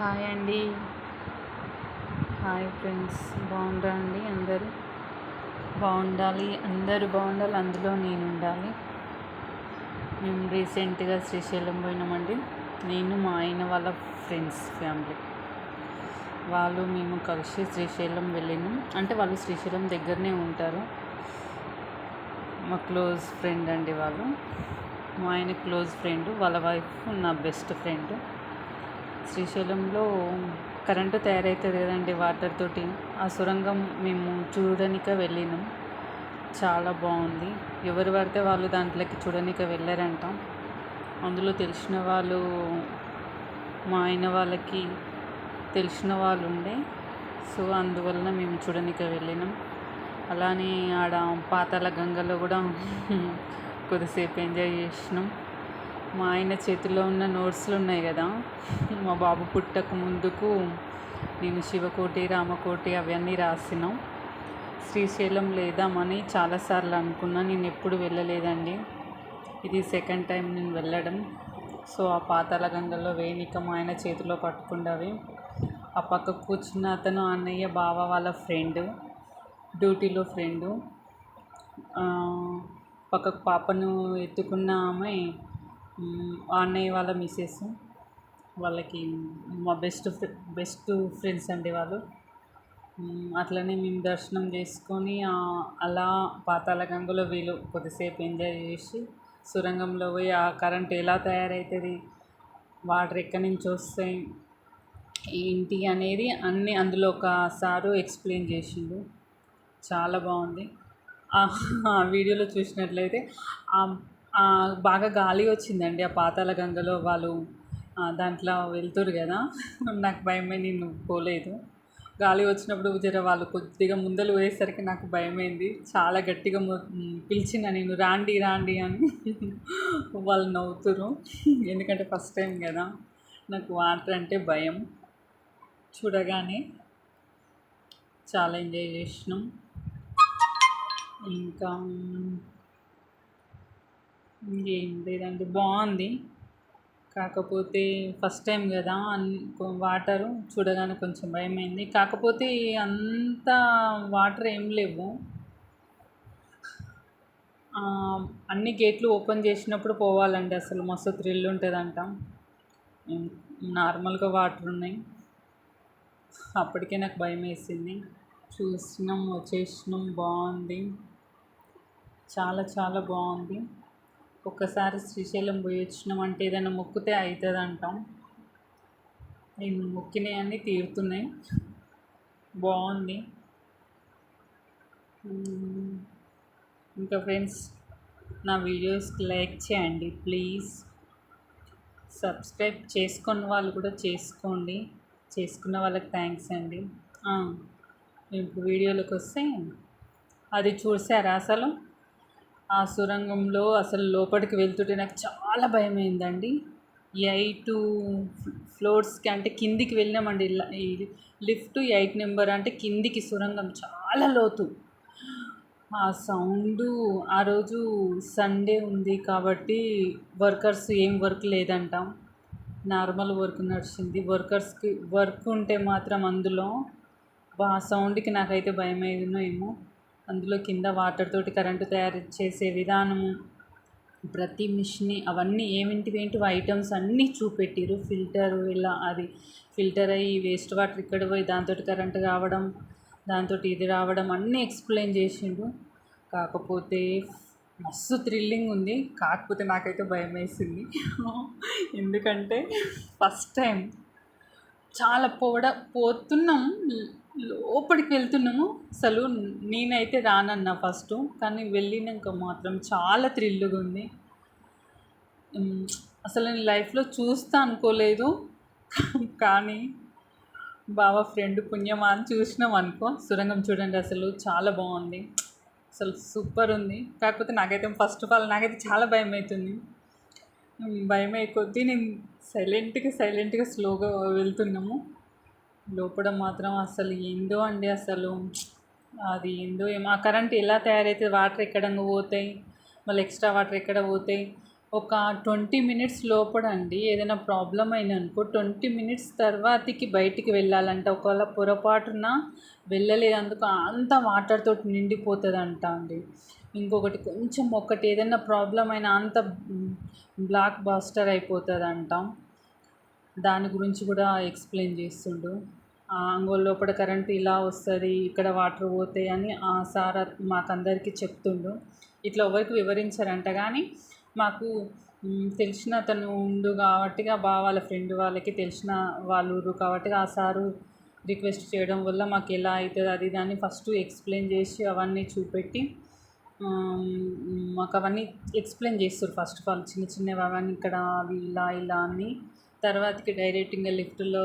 Hi అండి. Hi friends బాగుండ్రా అండి అందరూ? బాగుండాలి అందరూ బాగుండాలి అందులో నేను ఉండాలి. మేము రీసెంట్గా శ్రీశైలం పోయినామండి. నేను మా ఆయన వాళ్ళ ఫ్రెండ్స్ ఫ్యామిలీ. వాళ్ళు మేము కలిసి శ్రీశైలం వెళ్ళినాం. అంటే వాళ్ళు శ్రీశైలం దగ్గరనే ఉంటారు. మా క్లోజ్ ఫ్రెండ్ అండి వాళ్ళు. మా ఆయన క్లోజ్ ఫ్రెండ్ వాళ్ళ వైఫ్ నా బెస్ట్ ఫ్రెండ్. శ్రీశైలంలో కరెంటు తయారవుతుంది కదండి వాటర్ తోటి. ఆ సొరంగం మేము చూడనిక వెళ్ళినాం. చాలా బాగుంది. ఎవరు పడితే వాళ్ళు దాంట్లోకి చూడనిక వెళ్ళారంట. అందులో తెలిసిన వాళ్ళు మా ఆయన వాళ్ళకి తెలిసిన వాళ్ళు ఉండే. సో అందువలన మేము చూడనిక వెళ్ళినాం. అలానే ఆడ పాతాల గంగలో కూడా కొద్దిసేపు ఎంజాయ్ చేసినాం. మా ఆయన చేతిలో ఉన్న నోట్స్లు ఉన్నాయి కదా. మా బాబు పుట్టక ముందుకు నేను శివకోటి రామకోటి అవన్నీ రాసినాం. శ్రీశైలం లేదామని చాలాసార్లు అనుకున్నా నేను ఎప్పుడు వెళ్ళలేదండి. ఇది సెకండ్ టైం నేను వెళ్ళడం. సో ఆ పాతాళ గంగలో వేణిక మా ఆయన చేతిలో పట్టుకుండవి. ఆ పక్క కూర్చున్న అతను అన్నయ్య బావ వాళ్ళ ఫ్రెండ్ డ్యూటీలో ఫ్రెండు పక్కకు పాపను ఎత్తుకున్న ఆమె అన్నయ్య వాళ్ళ మిస్సెస్ వాళ్ళకి మా బెస్ట్ బెస్ట్ ఫ్రెండ్స్ అండి వాళ్ళు. అట్లనే మేము దర్శనం చేసుకొని అలా పాతాల గంగలో వీళ్ళు కొద్దిసేపు ఎంజాయ్ చేసి సురంగంలో పోయి ఆ కరెంట్ ఎలా తయారవుతుంది వాటర్ ఎక్కడి నుంచి వస్తాయి ఏంటి అనేది అన్నీ అందులో ఒక సారు ఎక్స్ప్లెయిన్ చేసిండు. చాలా బాగుంది. ఆ వీడియోలో చూసినట్లయితే బాగా గాలి వచ్చిందండి ఆ పాతాళ గంగలో వాళ్ళు దాంట్లో వెళ్తురు కదా. నాకు భయమే నేను పోలేదు. గాలి వచ్చినప్పుడు జర వాళ్ళు కొద్దిగా ముందలు పోయేసరికి నాకు భయమైంది. చాలా గట్టిగా పిలిచిన నేను రాండి రాండి అని వాళ్ళు నవ్వుతురు ఎందుకంటే ఫస్ట్ టైం కదా. నాకు వాటర్ అంటే భయం. చూడగానే చాలా ఎంజాయ్ చేసినాం. ఇంకా ఇంకేం లేదండి బాగుంది. కాకపోతే ఫస్ట్ టైం కదా వాటరు చూడగానే కొంచెం భయమైంది. కాకపోతే అంత వాటర్ ఏం లేవు. అన్ని గేట్లు ఓపెన్ చేసినప్పుడు పోవాలండి అసలు. మస్తు థ్రిల్ ఉంటుందంట. నార్మల్గా వాటర్ ఉన్నాయి. అప్పటికే నాకు భయం వేసింది. చూసినాం వచ్చేసినాం బాగుంది. చాలా చాలా బాగుంది. ఒక్కసారి శ్రీశైలం పోయి వచ్చినాం అంటే ఏదైనా మొక్కితే అవుతుంది అంటాం నేను మొక్కినవన్నీ తీరుతున్నాయి. బాగుంది. ఇంకా ఫ్రెండ్స్ నా వీడియోస్కి లైక్ చేయండి ప్లీజ్. సబ్స్క్రైబ్ చేసుకున్న వాళ్ళు కూడా చేసుకోండి. చేసుకున్న వాళ్ళకి థ్యాంక్స్ అండి. ఇప్పుడు వీడియోలోకి వస్తే అది చూసారా అసలు? ఆ సొరంగంలో అసలు లోపలికి వెళ్తుంటే నాకు చాలా భయమైందండి. ఎయిట్ ఫ్లోర్స్కి అంటే కిందికి వెళ్ళినామండి. లిఫ్ట్ ఎయిట్ నెంబర్ అంటే కిందికి సొరంగం చాలా లోతు. ఆ సౌండ్ ఆ రోజు సండే ఉంది కాబట్టి వర్కర్స్ ఏం వర్క్ లేదంట. నార్మల్ వర్క్ నడిచింది. వర్కర్స్కి వర్క్ ఉంటే మాత్రం అందులో. ఆ సౌండ్కి నాకైతే భయం అయిందో ఏమో. అందులో కింద వాటర్ తోటి కరెంటు తయారు చేసే విధానము ప్రతి మిషన్ అవన్నీ ఏమింటివి ఏంటివి? ఐటమ్స్ అన్నీ చూపెట్టిరు ఫిల్టర్ ఇలా అది ఫిల్టర్ అయ్యి వేస్ట్ వాటర్ ఇక్కడ పోయి దాంతో కరెంటు రావడం దాంతో ఇది రావడం అన్నీ ఎక్స్ప్లెయిన్ చేసిండు కాకపోతే మస్తు థ్రిల్లింగ్ ఉంది. కాకపోతే నాకైతే భయం వేసింది ఎందుకంటే ఫస్ట్ టైం చాలా పోడ పోతున్నాం. లోపలికి వెళ్తున్నాము. అసలు నేనైతే రానన్నా ఫస్ట్. కానీ వెళ్ళినాక మాత్రం చాలా థ్రిల్గా ఉంది. అసలు నేను లైఫ్లో చూస్తా అనుకోలేదు. కానీ బాబా ఫ్రెండ్ పుణ్యమా అని చూసినాం అనుకో. సురంగం చూడండి అసలు చాలా బాగుంది. అసలు సూపర్ ఉంది. కాకపోతే నాకైతే ఫస్ట్ ఆఫ్ ఆల్ నాకైతే చాలా భయం అవుతుంది భయం అయిపోద్ది. నేను సైలెంట్గా సైలెంట్గా స్లోగా వెళ్తున్నాము. లోపల మాత్రం అసలు ఏందో అండి అసలు. అది ఏందో ఏమో. ఆ కరెంట్ ఎలా తయారైతే వాటర్ ఎక్కడ పోతాయి మళ్ళీ ఎక్స్ట్రా వాటర్ ఎక్కడ పోతాయి? ఒక ట్వంటీ మినిట్స్ లోపల అండి ఏదైనా ప్రాబ్లం అయిననుకో ట్వంటీ మినిట్స్ తర్వాతకి బయటికి వెళ్ళాలంట. ఒకవేళ పొరపాటున వెళ్ళలేదందుకు అంత వాటర్తో నిండిపోతుంది అంట అండి. ఇంకొకటి కొంచెం ఒకటి ఏదైనా ప్రాబ్లం అయినా అంత బ్లాక్ బాస్టర్ అయిపోతుందంట. దాని గురించి కూడా ఎక్స్ప్లెయిన్ చేస్తుండు. అంగోల్ లోపల కరెంట్ ఇలా వస్తుంది ఇక్కడ వాటర్ పోతాయి అని ఆ సార్ మాకందరికీ చెప్తుండు. ఇట్లా ఎవరికి వివరించారంట కానీ మాకు తెలిసిన అతను ఉండు కాబట్టి బావ వాళ్ళ ఫ్రెండ్ వాళ్ళకి తెలిసిన వాళ్ళు ఊరు కాబట్టి ఆ సారు రిక్వెస్ట్ చేయడం వల్ల మాకు ఎలా అవుతుంది అది దాన్ని ఫస్ట్ ఎక్స్ప్లెయిన్ చేసి అవన్నీ చూపెట్టి మాకు అవన్నీ ఎక్స్ప్లెయిన్ చేస్తారు ఫస్ట్ ఆఫ్ ఆల్. చిన్న చిన్నవి అవన్నీ ఇక్కడ అవి ఇలా ఇలా అని. తర్వాతకి డైరెక్ట్గా లిఫ్ట్లో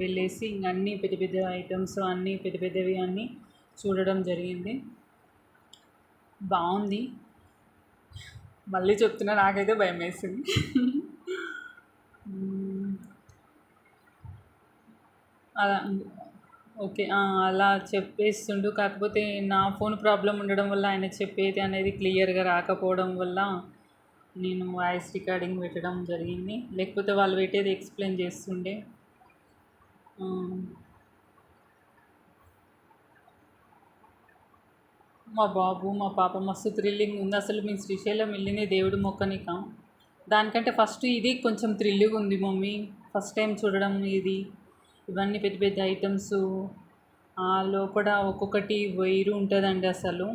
వెళ్ళేసి ఇంక అన్నీ పెద్ద పెద్ద ఐటమ్స్ అన్నీ పెద్ద పెద్దవి అన్నీ చూడడం జరిగింది. బాగుంది. మళ్ళీ చెప్తున్నా నాకైతే భయం వేసింది అలా ఓకే అలా చెప్పేస్తుండు. కాకపోతే నా ఫోన్ ప్రాబ్లం ఉండడం వల్ల ఆయన చెప్పేది అనేది క్లియర్గా రాకపోవడం వల్ల నేను వాయిస్ రికార్డింగ్ పెట్టడం జరిగింది. లేకపోతే వాళ్ళు పెట్టేది ఎక్స్ప్లెయిన్ చేస్తుండే. మా బాబు మా పాప మస్తు థ్రిల్లింగ్ ఉంది. అసలు మేము శ్రీశైలం వెళ్ళింది దేవుడు మొక్కనిక. దానికంటే ఫస్ట్ ఇది కొంచెం థ్రిల్లింగ్ ఉంది మమ్మీ. ఫస్ట్ టైం చూడడం ఇది. ఇవన్నీ పెద్ద పెద్ద ఐటమ్స్. లోపల ఒక్కొక్కటి వైరు ఉంటుందండి అసలు.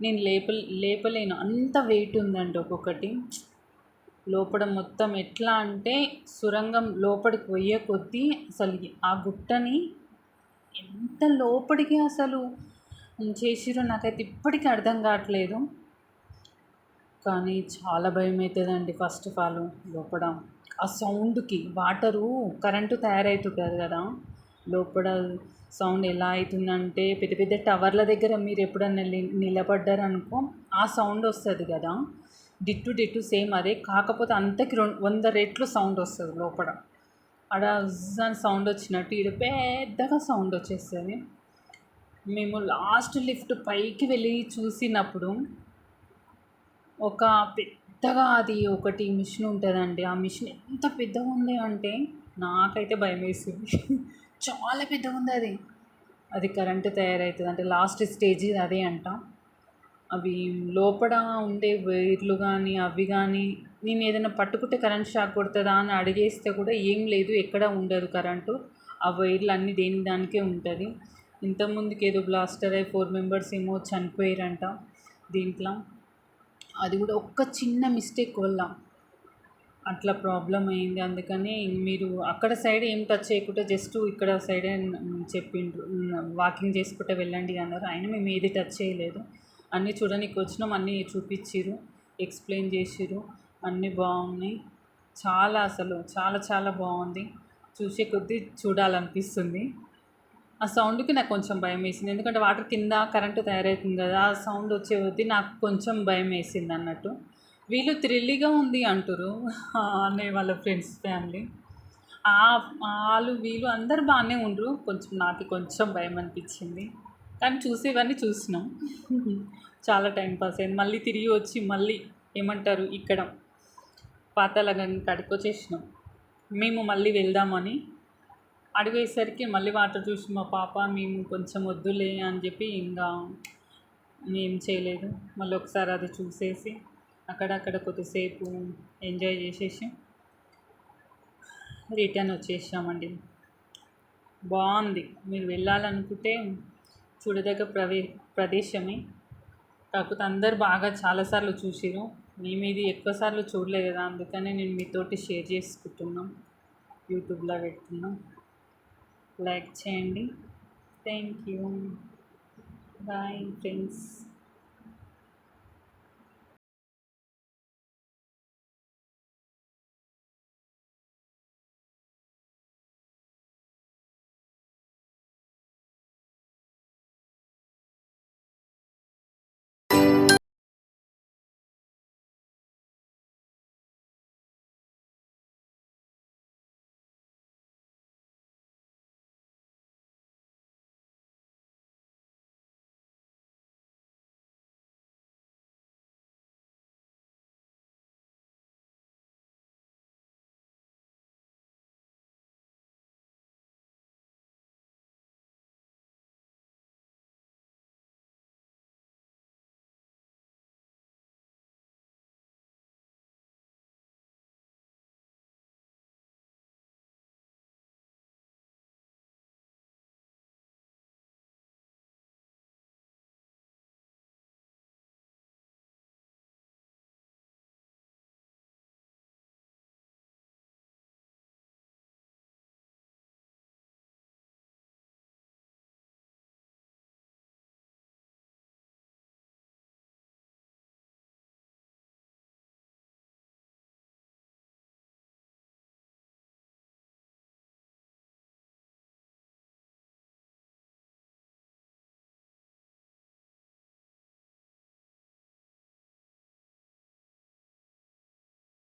నేను లేప లేపలేను. అంత వెయిట్ ఉందండి ఒక్కొక్కటి. లోపల మొత్తం ఎట్లా అంటే సురంగం లోపలికి పోయే కొద్దీ అసలు ఆ గుట్టని ఎంత లోపలికి అసలు చేసిరో నాకైతే ఇప్పటికీ అర్థం కావట్లేదు. కానీ చాలా భయం అవుతుందండి ఫస్ట్ ఆఫ్ ఆల్ లోపల. ఆ సౌండ్కి వాటరు కరెంటు తయారవుతుంటుంది కదా. లోపల సౌండ్ ఎలా అవుతుందంటే పెద్ద పెద్ద టవర్ల దగ్గర మీరు ఎప్పుడన్నా నిలబడ్డారనుకో ఆ సౌండ్ వస్తుంది కదా. డిట్టు డిట్టు సేమ్ అదే. కాకపోతే అంతకి రెండు వంద రెట్లు సౌండ్ వస్తుంది లోపల. అక్కడ సౌండ్ వచ్చినట్టు ఇక్కడ పెద్దగా సౌండ్ వచ్చేస్తుంది. మేము లాస్ట్ లిఫ్ట్ పైకి వెళ్ళి చూసినప్పుడు ఒక పెద్దగా అది ఒకటి మిషన్ ఉంటుందండి. ఆ మిషన్ ఎంత పెద్దగా ఉంది అంటే నాకైతే భయం వేసింది చాలా పెద్దగా ఉంది అది అది కరెంటు తయారవుతుంది అంటే లాస్ట్ స్టేజ్ అదే అంట. అవి లోపల ఉండే వైర్లు కానీ అవి కానీ నేను ఏదైనా పట్టుకుంటే కరెంట్ షాక్ కొడుతుందా అని అడిగేస్తే కూడా ఏం లేదు. ఎక్కడ ఉండదు కరెంటు. ఆ వైర్లు అన్నీ దేని దానికే ఉంటుంది. ఇంతకుముందుకి ఏదో బ్లాస్టర్ అయ్యి ఫోర్ మెంబర్స్ ఏమో చనిపోయారంట దీంట్లో. అది కూడా ఒక్క చిన్న మిస్టేక్ వల్ల. అట్లా ప్రాబ్లం అయింది. అందుకని మీరు అక్కడ సైడ్ ఏం టచ్ చేయకుండా జస్ట్ ఇక్కడ సైడే చెప్పిండ్రు. వాకింగ్ చేసుకుంటే వెళ్ళండి అన్నారు. ఆయన మేము ఏది టచ్ చేయలేదు. అన్నీ చూడడానికి వచ్చినాం. అన్నీ చూపించిరు ఎక్స్ప్లెయిన్ చేసిరు అన్నీ బాగున్నాయి. చాలా అసలు చాలా చాలా బాగుంది. చూసే కొద్దీ చూడాలనిపిస్తుంది. ఆ సౌండ్కి నాకు కొంచెం భయం వేసింది. ఎందుకంటే వాటర్ కింద కరెంటు తయారవుతుంది కదా. ఆ సౌండ్ వచ్చే కొద్దీ నాకు కొంచెం భయం వేసింది అన్నట్టు. వీళ్ళు థ్రిల్లీగా ఉంది అంటారు అన్నయ్య వాళ్ళ ఫ్రెండ్స్ ఫ్యామిలీ. వాళ్ళు వీళ్ళు అందరు బాగానే ఉండరు. కొంచెం నాకు కొంచెం భయం అనిపించింది. కానీ చూసేవన్నీ చూసినాం. చాలా టైం పాస్ అయింది. మళ్ళీ తిరిగి వచ్చి మళ్ళీ ఏమంటారు ఇక్కడ పాతాళగంగ కాడికి వచ్చేసినాం. మేము మళ్ళీ వెళ్దామని అడిగేసరికి మళ్ళీ వాటర్ చూసి మా పాప మేము కొంచెం వద్దులే అని చెప్పి ఇంకా ఏం చేయలేదు. మళ్ళీ ఒకసారి అది చూసేసి అక్కడక్కడ కొద్దిసేపు ఎంజాయ్ చేసేసి రిటర్న్ వచ్చేసామండి. బాగుంది. మీరు వెళ్ళాలనుకుంటే చూడదగ్గ ప్రవే ప్రదేశమే. కాకపోతే అందరు బాగా చాలాసార్లు చూసిరు మేము ఇది ఎక్కువసార్లు చూడలేదు కదా అందుకనే నేను మీతోటి షేర్ చేసుకుంటున్నాం. యూట్యూబ్లో పెడుతున్నాం. లైక్ చేయండి. Thank you. Bye friends.